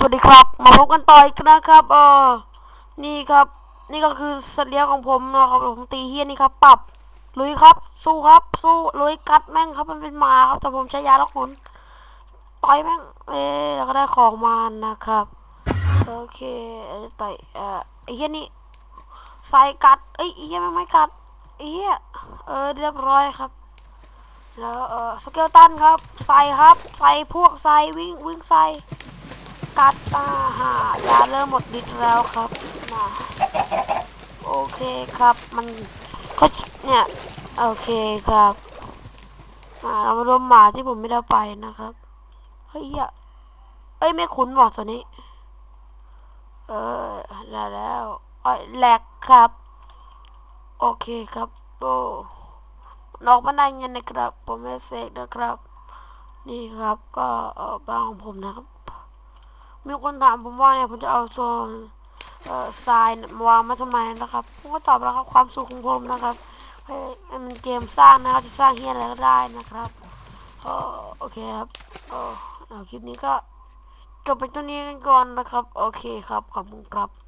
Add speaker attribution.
Speaker 1: สวัสดีครับ มาพบกันต่ออีกนะครับเออนี่ครับ นี่ก็คือสัตว์เลี้ยงของผมนะครับผมตีเฮียนี่ครับปรับลุยครับ สู้ครับ สู้ลุยกัดแม่งครับมันเป็นหมาครับแต่ผมใช้ยาล็อกหนต่อยแม่งเอ๊แล้วก็ได้ของมานะครับโอเคต่อยเอ่อเฮียนี่ใส่กัดเอ้ยไอ้เฮียแม่ไม่กัดไอ้เฮียเออเรียบร้อยครับแล้วเออสเกลตันครับใส่ครับใส่พวกใส่วิ่งวิ่งใส่ กัดอาหายาเริ่มหมดฤทธิ์แล้วครับนะโอเคครับ มันก็เนี่ย โอเคครับอ่าเรามาดูหมาที่ผมไม่ได้ไปนะครับ เฮ้ยอะเอ้ย ไม่คุ้นว่ะตัวนี้ เออได้แล้วอ้อยแหลกครับ โอเคครับโอ้นอกมาได้เงินนะครับ ผมไม่เสกนะครับ นี่ครับก็บ้านของผมนะครับ มีคนถามผมว่าเนี่ยผมจะเอาโซนเอ่อทรายมาวางมาทำไมนะครับ ผมก็ตอบแล้วครับความสุขของผมนะครับให้มันเกมสร้างนะครับจะสร้างเฮียอะไรก็ได้นะครับเอโอเคครับเออเอาคลิปนี้ก็จบไปตัวนี้กันก่อนนะครับ โอเคครับ ขอบคุณครับ